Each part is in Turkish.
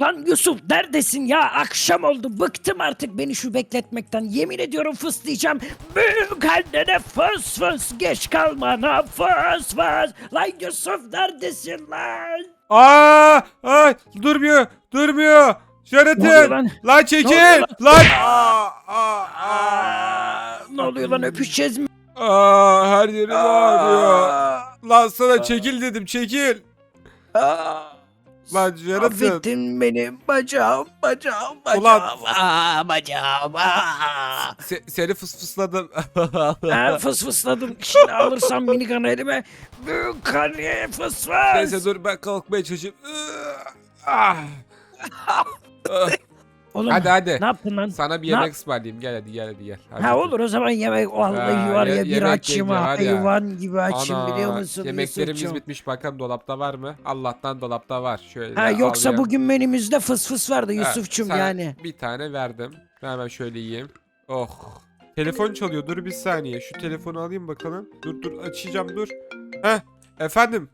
Lan Yusuf neredesin ya? Akşam oldu. Bıktım artık beni şu bekletmekten. Yemin ediyorum fıslayacağım. Büyük annene fıs fıs. Geç kalmana fıs fıs. Lan Yusuf neredesin lan? Aa, ay, durmuyor, durmuyor. Jonathan, lan? lan çekil, oluyor lan. Aa, aa, aa. Ne oluyor lan öpüşeceğiz mi? Aa, her yerim ağrıyor. Lan sana çekil dedim, çekil. aa. Jonathan. Affettin beni bacağım bacağım Ulan. bacağım. Aa, bacağım. Aa. Se- seni fısfısladım. Ha, fıs fısladım. Şimdi alırsam minigun elime. Büyük anne fıs fıs. Neyse dur ben kalkmaya çalışayım. Ah. Ah. Oğlum, hadi hadi. Ne yaptın lan? Sana bir Ne yemek yap- ısmarlayayım. Gel hadi gel hadi gel. Hadi. Ha olur o zaman yemek vallahi Ha, var ya bir açım ya. hayvan gibi açım Ana, biliyor musun Yemeklerimiz Yusufcuğum? bitmiş bakalım dolapta var mı? Allah'tan dolapta var. Şöyle Ha yoksa alayım. bugün menümüzde fıs fıs vardı Ha, Yusufçum sana yani. Bir tane verdim. Hemen şöyle yiyeyim. Oh. Telefon çalıyor. Dur bir saniye. Şu telefonu alayım bakalım. Dur dur açacağım dur. Heh. Efendim.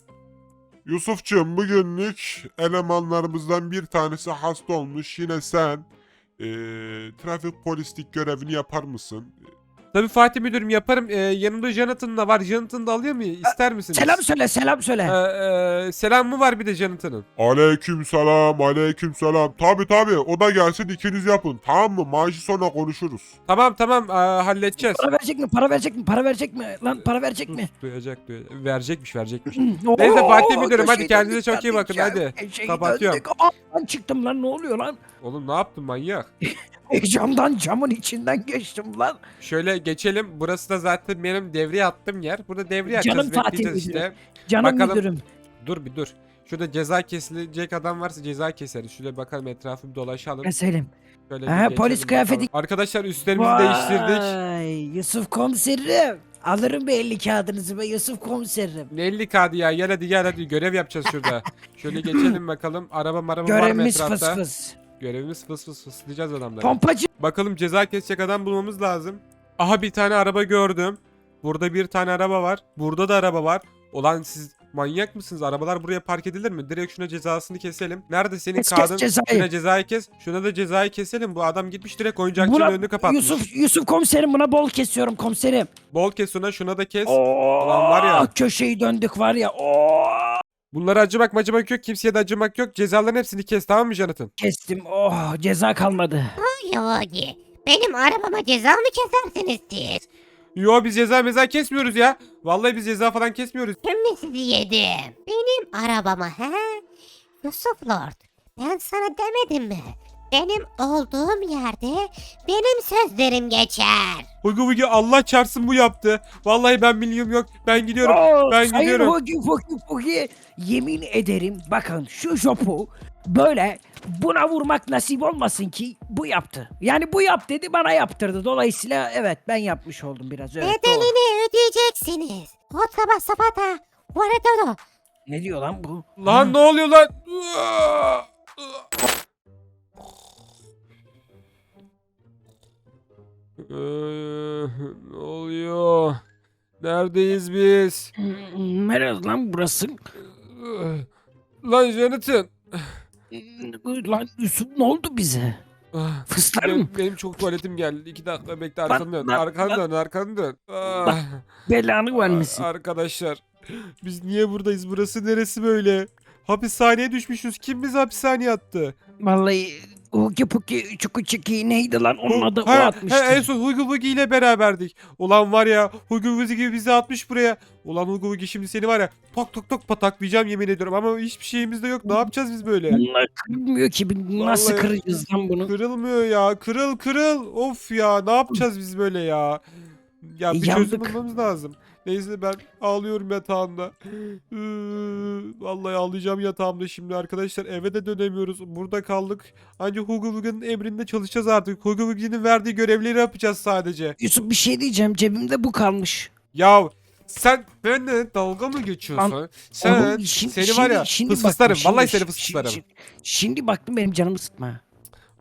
Yusufçum bugünlük elemanlarımızdan bir tanesi hasta olmuş. Yine sen eee, trafik polislik görevini yapar mısın? Tabii Fatih Müdürüm yaparım. Ee, yanımda Jonathan da var. Jonathan da alıyor mu? İster misiniz? Selam söyle selam söyle. Ee, e, selam mı var bir de Jonathan'ın? Aleyküm selam, aleyküm selam. Tabi tabi o da gelsin ikiniz yapın. Tamam mı? Maaşı sonra konuşuruz. Tamam tamam aa, halledeceğiz. Para verecek mi? Para verecek mi? Para verecek mi? Lan para verecek mi? Duyacak duyacak. Verecekmiş verecekmiş. Neyse Fatih Müdürüm, hadi kendinize çok iyi bakın, hadi. Köşeyi Kapatıyorum. döndük. Aa, lan çıktım lan ne oluyor lan? Oğlum ne yaptın manyak? Camdan camın içinden geçtim lan. Şöyle geçelim. Burası da zaten benim devreye attığım yer. Burada devreye Canım atacağız. Fatih Bekleyeceğiz Müdürüm. işte. Canım Bakalım. müdürüm. Dur bir dur. Şurada ceza kesilecek adam varsa ceza keseriz. Şöyle bakalım etrafı bir dolaşalım. Keselim. Şöyle Ha, bir polis geçelim kıyafeti- bakalım. Arkadaşlar üstlerimizi değiştirdik. Vay Yusuf komiserim. Alırım bir 50 kağıdınızı be Yusuf komiserim. Ne 50 kadı ya gel hadi gel hadi görev yapacağız şurada. Şöyle geçelim bakalım araba maraba var mı Görevimiz fıs etrafta? fıs. Görevimiz fıs fıs fıslayacağız adamları. Pompacı. Bakalım ceza kesecek adam bulmamız lazım. Aha bir tane araba gördüm. Burada bir tane araba var. Burada da araba var. Ulan siz manyak mısınız? Arabalar buraya park edilir mi? Direkt şuna cezasını keselim. Nerede senin Kes, kes kağıdın? cezayı. Şuna cezayı kes. Şuna da cezayı keselim. Bu adam gitmiş direkt oyuncakçının Buna, önünü kapatmış. Yusuf, Yusuf komiserim buna bol kesiyorum komiserim. Bol kes şuna, şuna da kes. Oo, Ulan var ya. Köşeyi döndük var ya. Oo, Bunlara acımak macımak yok. Kimseye de acımak yok. Cezaların hepsini kes tamam mı Jonathan? kestim. Oh ceza kalmadı. Yogi. Benim arabama ceza mı kesersiniz siz? Yo biz ceza meza kesmiyoruz ya. Vallahi biz ceza falan kesmiyoruz. Şimdi sizi yedim. Benim arabama he? Yusuf Lord. Ben sana demedim mi? Benim olduğum yerde benim sözlerim geçer. Hugi Hugi Allah çarpsın bu yaptı. Vallahi ben milyum yok. Ben gidiyorum. Oo, ben sayın gidiyorum. Hugi Hugi Hugi. Yemin ederim bakın şu jopu böyle buna vurmak nasip olmasın ki bu yaptı. Yani bu yap dedi bana yaptırdı. Dolayısıyla evet ben yapmış oldum biraz. Evet, doğru. Bedelini ödeyeceksiniz. Otraba sapata. Varatodo. Ne diyor lan bu? Lan ne oluyor lan? Ee, ne oluyor? Neredeyiz biz? Neresi lan burası? Lan Jonathan. Lan Yusuf ne oldu bize? Ah, Fıslar mı? Benim, benim çok tuvaletim geldi. İki dakika bekle arkanı dön. Arkanı dön, arkanı dön. Ah. Belanı vermesin. Arkadaşlar biz niye buradayız? Burası neresi böyle? Hapishaneye düşmüşüz. Kim bizi hapishaneye attı? Vallahi Hugi Puki Çuku Çiki neydi lan onun adı o Ha, atmıştı. ha, en son Hugi Hugi ile beraberdik. Ulan var ya Hugi Hugi bizi atmış buraya. Ulan Hugi Hugi şimdi seni var ya tok tok tok pataklayacağım yemin ediyorum ama hiçbir şeyimiz de yok. Ne yapacağız biz böyle? Bunlar kırılmıyor ki. Biz Nasıl Vallahi- kıracağız lan bunu? Kırılmıyor ya. Kırıl kırıl. Of ya ne yapacağız biz böyle ya? Ya bir çözüm Yandık. bulmamız lazım. Neyse ben ağlıyorum yatağımda. Iıı, Vallahi ağlayacağım yatağımda şimdi arkadaşlar. Eve de dönemiyoruz. Burada kaldık. Ancak Hugo Hugo'nun emrinde çalışacağız artık. Hugo Hugo'nun verdiği görevleri yapacağız sadece. Yusuf bir şey diyeceğim. Cebimde bu kalmış. Ya sen benimle dalga mı geçiyorsun? sen Oğlum, şimdi- seni şimdi- var ya şimdi fısfıslarım. baktım, Vallahi şimdi- seni fısfıslarım. Şimdi, şimdi baktım benim canımı sıkma.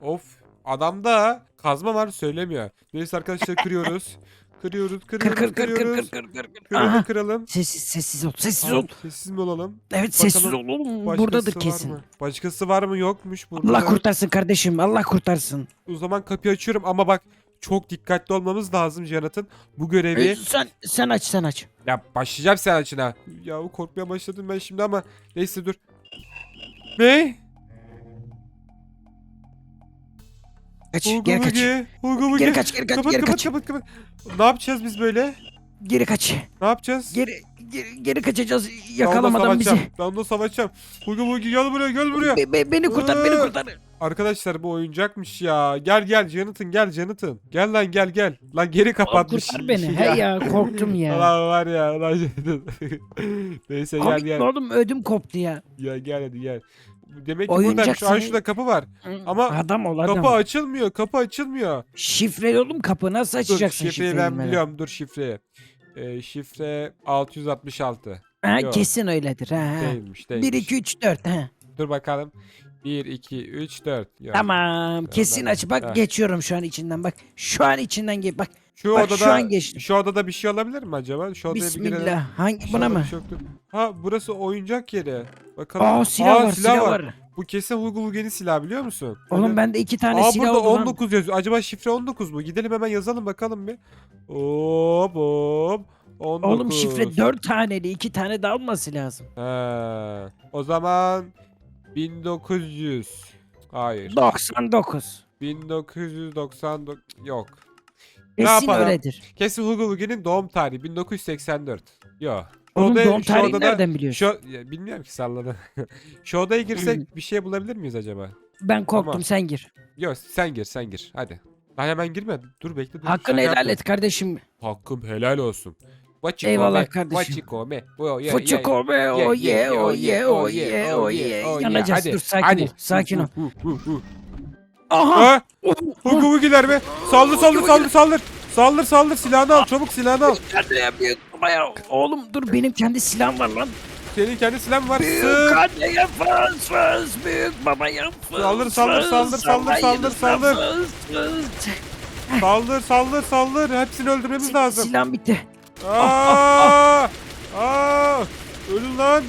Of adamda kazma var söylemiyor. Neyse arkadaşlar kırıyoruz. Kırıyoruz, Kır kırıyoruz, kır kır kır kırıyoruz. kır kır kır kır. Kıralım, Aha. kıralım. Sessiz sessiz ol sessiz Tamam, ol. Sessiz mi olalım? Evet sessiz ol oğlum. Buradadır var kesin. mı? Başkası var mı yokmuş burada. Allah kurtarsın kardeşim Allah kurtarsın. O zaman kapıyı açıyorum ama bak çok dikkatli olmamız lazım Jonathan. Bu görevi... sen sen aç sen aç. Ya başlayacağım sen açına. Ya korkmaya başladım ben şimdi ama neyse dur. Ne? Kaç geri kaç. Mugi. Geri kaç geri kaç Kapat geri kapat kaç. kapat kapat. Ne yapacağız biz böyle? Geri kaç. Ne yapacağız? Geri geri, geri kaçacağız yakalamadan bizi. Ben onunla savaşacağım. Hugo Mugi gel buraya gel buraya. Be- be- beni kurtar beni Ee, kurtar. Arkadaşlar bu oyuncakmış ya. Gel gel Jonathan gel Jonathan. Gel lan gel gel. Lan geri kapatmış. kurtar beni. He ya korktum ya. Lan var ya. Lan Jonathan. Neyse gel Komik mi gel. oğlum ödüm koptu ya. Ya gel hadi gel. Demek ki Oyuncak buradaymış. Aa seni- şurada kapı var. Ama adam ol adam. Kapı açılmıyor. Kapı açılmıyor. Şifreli oğlum kapı nasıl Dur açacaksın şifreyi şifreyi? ben biliyorum. Dur şifreyi. Ee, şifre 666. Ha, Yok. kesin öyledir. Ha, ha. Değilmiş değilmiş. 1 2 3 4 ha. Dur bakalım. 1 2 3 4. Yok. Tamam kesin ben- aç bak Ha. geçiyorum şu an içinden bak. Şu an içinden ge bak. Şu Bak, odada şu an geçtim. şu odada bir şey olabilir mi acaba? Şu odaya bir girelim. Bismillah. Hangi Şu buna odada mı? bir şey. Ha burası oyuncak yeri. Bakalım. Aa silah var silah var. Bu kesin Hugo Hugo'nun silahı biliyor musun? Oğlum Böyle- bende iki tane Aa silah burada oldu lan. 19 yazıyor. Acaba şifre 19 mu? Gidelim hemen yazalım bakalım bir. Hop hop. 19. Oğlum şifre 4 taneli 2 tane daha olması lazım. He. O zaman 1900. Hayır. 99. 1999 yok. Ne Kesin yapalım? öyledir. Kesin Hugo Hugo'nun doğum tarihi 1984. Yok. Oğlum Odaya- doğum şu tarihini odada- nereden biliyorsun? Şu ya, bilmiyorum ki salladım. şu odaya girsek bir şey bulabilir miyiz acaba? Ben korktum Tamam. sen gir. Yok sen gir sen gir hadi. Lan hemen girme. Dur bekle dur. Hakkını Şaka helal yapma. et kardeşim. Hakkım helal olsun. Vachiko Eyvallah kardeşim. vachiko me. Oh, yeah, Fuçuko be yeah, o ye o ye o ye o ye. Yanacağız Hadi, dur sakin hadi. ol sakin ol. Hu, hu, hu, hu. Aha. Ha? Hugo Hugi'ler mi? Saldır saldır saldır saldır. Saldır saldır silahını al çabuk silahını al. Nerede ya büyük babaya? Oğlum dur benim kendi silahım var lan. Senin kendi silahın var. Büyük Sık. anneye fıs fıs büyük babaya fıs Saldır, saldır, fıs, saldır, saldır, saldır, saldır. Saldır saldır saldır. Hepsini öldürmemiz lazım. Silahım bitti. Aa! Aa! Ölün lan.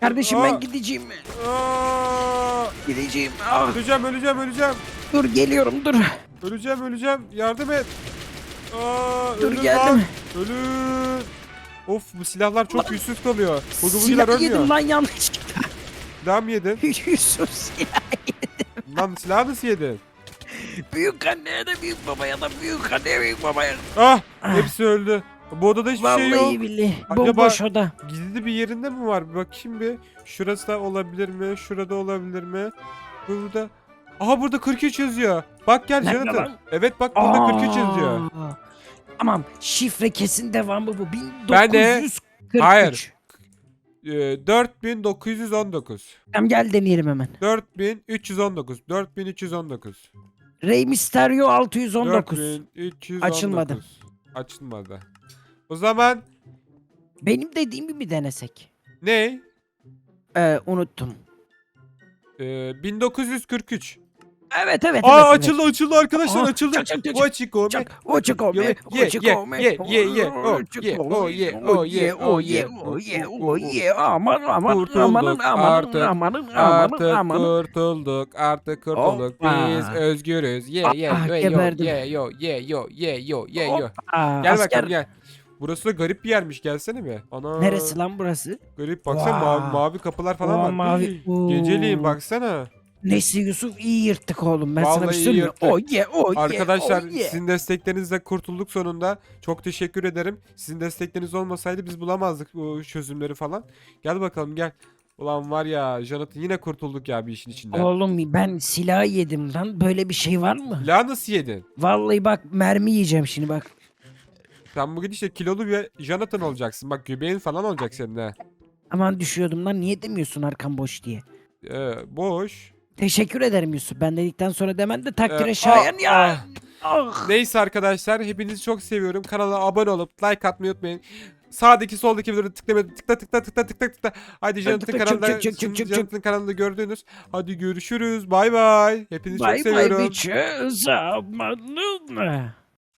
Kardeşim Aa. ben gideceğim. Aa! Gideceğim. Ah, Öleceğim öleceğim öleceğim. dur geliyorum dur. Öleceğim öleceğim. Yardım et. Aa, Dur ölün geldim. lan. Ölün. Of bu silahlar çok güçsüz kalıyor. Hugubugiler Silah yedim lan yanlışlıkla. Silah mı yedin? Yusuf silah. Lan silahı nasıl yedin? Büyük anneye de büyük babaya da büyük anneye büyük babaya. Ah. hepsi öldü. Bu odada hiçbir Vallahi şey yok. billahi. Acaba- Bomboş oda. Gizli bir yerinde mi var? Bir bakayım bir. Şurası da olabilir mi? Şurada olabilir mi? Burada. Aha burada 43 yazıyor. Bak gel Nerede Jonathan. lan? Evet bak burada 43 yazıyor. Aa. Tamam şifre kesin devamı bu. 1943. Ben de- Hayır. Ee, 4919. Tamam gel deneyelim hemen. 4319. 4319. Rey Mysterio 619. 4319. Açılmadı. Açılmadı. O zaman Benim dediğimi mi denesek? ne? Ee, unuttum. Ee, 1943. Evet evet Aa evet. açıldı açıldı arkadaşlar Aha, açıldı. çak, çak, çak, Wachiko me. Çak. O çık o Ye- ye- ye- o me. ye- ye- ye- o, O çık ye- o o, me, ye- o o, ye- ye, o, o ye- ye, o ye. Aman aman amanın amanın artık. amanın Artık amanın amanın. kurtulduk artık kurtulduk biz özgürüz ye ye Ah, ye ye yo ye yo ye yo ye yo Gel bakalım gel. Burası da garip bir yermiş gelsene bir. Ana. Neresi lan burası? Garip baksana Vay. mavi, mavi kapılar falan Oo, var. mavi. Geceliğin baksana. Neyse Yusuf iyi yırttık oğlum. Ben sana bir şey iyi söyleyeyim mi? yırttık. O ye o ye. Arkadaşlar o ye. sizin desteklerinizle kurtulduk sonunda. Çok teşekkür ederim. Sizin destekleriniz olmasaydı biz bulamazdık bu çözümleri falan. Gel bakalım gel. Ulan var ya Jonathan yine kurtulduk ya bir işin içinden. Oğlum ben silah yedim lan. Böyle bir şey var mı? La nasıl yedin? Vallahi bak mermi yiyeceğim şimdi bak. Sen bugün işte kilolu bir Jonathan olacaksın. Bak göbeğin falan olacak senin ha. Aman düşüyordum lan niye demiyorsun arkam boş diye. Ee, boş. Teşekkür ederim Yusuf. Ben dedikten sonra demen de takdire Ee, şayan ah, ya. ah. Ah. Neyse arkadaşlar hepinizi çok seviyorum. Kanala abone olup like atmayı unutmayın. Sağdaki soldaki videoları tıklamayı tıkla tıkla tıkla tıkla tıkla. Hadi Jonathan tıkla, çık, kanalında çık, çık, çık, çık, çık. Jonathan kanalında gördüğünüz. Hadi görüşürüz. Bay bay. Hepinizi çok Bay bay seviyorum. bitches. Amanın.